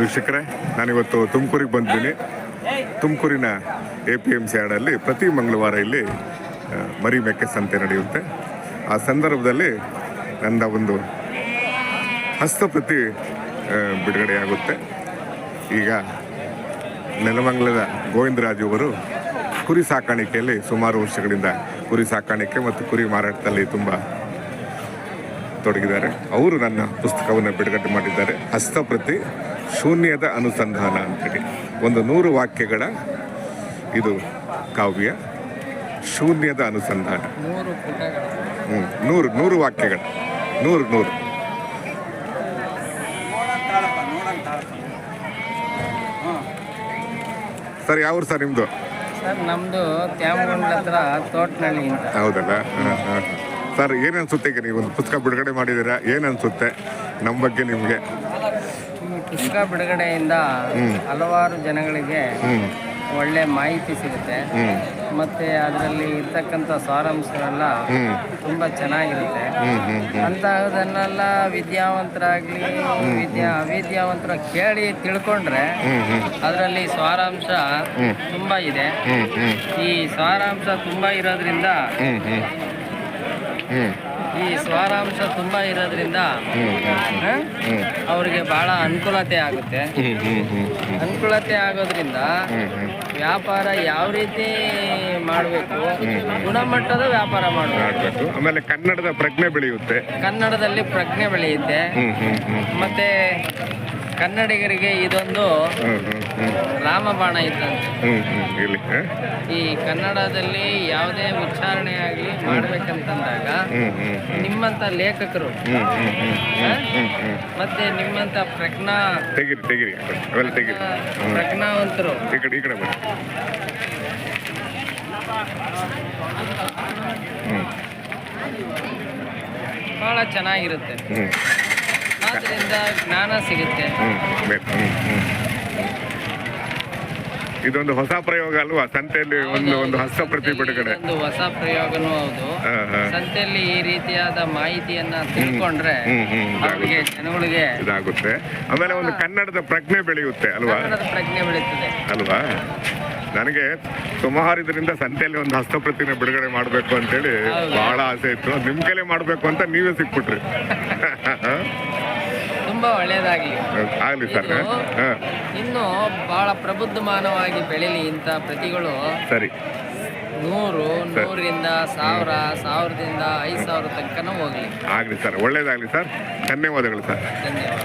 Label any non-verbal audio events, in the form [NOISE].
ವೀಕ್ಷಕರೇ, ನಾನಿವತ್ತು ತುಮಕೂರಿಗೆ ಬಂದಿದ್ದೀನಿ. ತುಮಕೂರಿನ ಎ ಪಿ ಎಂ ಸಿ ಯಾರ್ಡಲ್ಲಿ ಪ್ರತಿ ಮಂಗಳವಾರ ಇಲ್ಲಿ ಮರಿ ಮೆಕ್ಕೆ ಸಂತೆ ನಡೆಯುತ್ತೆ. ಆ ಸಂದರ್ಭದಲ್ಲಿ ನನ್ನ ಒಂದು ಹಸ್ತಪ್ರತಿ ಬಿಡುಗಡೆಯಾಗುತ್ತೆ. ಈಗ ನೆಲಮಂಗಲದ ಗೋವಿಂದರಾಜು ಅವರು ಕುರಿ ಸಾಕಾಣಿಕೆಯಲ್ಲಿ ಸುಮಾರು ವರ್ಷಗಳಿಂದ ಕುರಿ ಸಾಕಾಣಿಕೆ ಮತ್ತು ಕುರಿ ಮಾರಾಟದಲ್ಲಿ ತುಂಬ ತೊಡಗಿದ್ದಾರೆ. ಅವರು ನನ್ನ ಪುಸ್ತಕವನ್ನು ಬಿಡುಗಡೆ ಮಾಡಿದ್ದಾರೆ. ಹಸ್ತಪ್ರತಿ ಶೂನ್ಯದ ಅನುಸಂಧಾನ ಅಂತೇಳಿ. ಒಂದು ನೂರು ವಾಕ್ಯಗಳ ಇದು ಕಾವ್ಯ. ಶೂನ್ಯದ ಅನುಸಂಧಾನ. ಹ್ಞೂ ನೂರು ನೂರು ವಾಕ್ಯಗಳು. ನೂರು ನೂರು. ಸರ್ ಯಾವ ಸರ್ ನಿಮ್ಮದು ಸರ್ ನಮ್ಮದು ತ್ಯಾಮಗೊಂಡ ಹತ್ರ ತೋಟನಹಳ್ಳಿ ಅಂತ ಹೌದಲ್ಲ? ಹಾಂ ಹಾಂ. ಸರ್ ಏನನ್ಸುತ್ತೆ ಅನ್ಸುತ್ತೆ ಈಗ ನೀವು ಒಂದು ಪುಸ್ತಕ ಬಿಡುಗಡೆ ಮಾಡಿದೀರ ಏನನ್ಸುತ್ತೆ ಅನ್ಸುತ್ತೆ ನಮ್ಮ ಬಗ್ಗೆ ನಿಮಗೆ? ಈ ಪುಸ್ತಕ ಬಿಡುಗಡೆಯಿಂದ ಹಲವಾರು ಜನಗಳಿಗೆ ಒಳ್ಳೆ ಮಾಹಿತಿ ಸಿಗುತ್ತೆ. ಮತ್ತೆ ಅದರಲ್ಲಿ ಇರ್ತಕ್ಕಂಥ ಸಾರಾಂಶವೆಲ್ಲ ತುಂಬಾ ತುಂಬ ಚೆನ್ನಾಗಿರುತ್ತೆ. ಅಂತಹದನ್ನೆಲ್ಲ ವಿದ್ಯಾವಂತರಾಗ್ಲಿ ವಿದ್ಯಾ ಅವಿದ್ಯಾವಂತರ ಕೇಳಿ ತಿಳ್ಕೊಂಡ್ರೆ ಅದರಲ್ಲಿ ಸಾರಾಂಶ ತುಂಬಾ ಇದೆ. ಈ ಸಾರಾಂಶ ತುಂಬಾ ಇರೋದ್ರಿಂದ ಈ ಸ್ವರಾಂಶ ತುಂಬಾ ಇರೋದ್ರಿಂದ ಅವರಿಗೆ ಬಹಳ ಅನುಕೂಲತೆ ಆಗುತ್ತೆ. ಅನುಕೂಲತೆ ಆಗೋದ್ರಿಂದ ವ್ಯಾಪಾರ ಯಾವ ರೀತಿ ಮಾಡಬೇಕು ಗುಣಮಟ್ಟದ ವ್ಯಾಪಾರ ಮಾಡಬೇಕು. ಆಮೇಲೆ ಕನ್ನಡದ ಪ್ರಜ್ಞೆ ಬೆಳೆಯುತ್ತೆ. ಕನ್ನಡದಲ್ಲಿ ಪ್ರಜ್ಞೆ ಬೆಳೆಯುತ್ತೆ. ಮತ್ತೆ ಕನ್ನಡಿಗರಿಗೆ ಇದೊಂದು ರಾಮಬಾಣ ಇದ್ದಂತೆ. ಇಲ್ಲಿ ಈ ಕನ್ನಡದಲ್ಲಿ ಯಾವುದೇ ಉಚ್ಚಾರಣೆ ಆಗಲಿ ಮಾಡ್ಬೇಕಂತಂದಾಗ ನಿಮ್ಮಂತ ಲೇಖಕರು ಮತ್ತೆ ನಿಮ್ಮಂತ ಪ್ರಜ್ಞಾ ತೆಗಿರಿ ತೆಗಿರಿ. ತೆಗಿರಿ. ಪ್ರಜ್ಞಾವಂತರು. ಈ ಕಡೆ ಈ ಕಡೆ ಬನ್ನಿ. ಹ್ಞೂ ಬಹಳ ಚೆನ್ನಾಗಿರುತ್ತೆ. ಜ್ಞಾನ ಸಿಗುತ್ತೆ. ಇದೊಂದು ಹೊಸ ಪ್ರಯೋಗ ಅಲ್ವಾ? ಸಂತೆಯಲ್ಲಿ ಒಂದು ಒಂದು ಹಸ್ತಪ್ರತಿ ಬಿಡುಗಡೆ ಒಂದು ಹೊಸ ಪ್ರಯೋಗನೂ ಹೌದು. ಸಂತೆಯಲ್ಲಿ ಈ ರೀತಿಯಾದ ಮಾಹಿತಿಯನ್ನ ತಿಳ್ಕೊಂಡ್ರೆ ಅವರಿಗೆ ಜನಗಳಿಗೆ ಇದಾಗುತ್ತೆ. ಆಮೇಲೆ ಒಂದು ಕನ್ನಡದ ಪ್ರಜ್ಞೆ ಬೆಳೆಯುತ್ತೆ ಅಲ್ವಾ? ಕನ್ನಡದ ಪ್ರಜ್ಞೆ ಬೆಳೆಯುತ್ತದೆ. ಅಲ್ವಾ? ನನಗೆ ಸುಮಾರು ಇದರಿಂದ ಸಂತೆಯಲ್ಲಿ ಒಂದು ಹಸ್ತಪ್ರತಿನ ಬಿಡುಗಡೆ ಮಾಡಬೇಕು ಅಂತೇಳಿ. ಬಹಳ ಆಸೆ ಇತ್ತು. ಅದು ನಿಮ್ಮ ಕೈಲೇ ಮಾಡಬೇಕು ಅಂತ ನೀವೇ ಸಿಕ್ಬಿಟ್ರಿ. [LAUGHS] ತುಂಬಾ ಒಳ್ಳೆಯದಾಗಲಿ ಆಗಲಿ ಸರ್ ಹಾಂ ಇನ್ನು ಬಹಳ ಪ್ರಬುದ್ಧಮಾನವಾಗಿ ಬೆಳೀಲಿ ಇಂಥ ಪ್ರತಿಗಳು. ಸರಿ. ನೂರು ನೂರಿಂದ ಸಾವಿರ ಸಾವಿರದಿಂದ ಐದು ಸಾವಿರ ತನಕನೂ ಹೋಗ್ಲಿ. ಆಗಲಿ ಸರ್ ಒಳ್ಳೇದಾಗಲಿ ಸರ್. ಧನ್ಯವಾದಗಳು ಸರ್. ಧನ್ಯವಾದ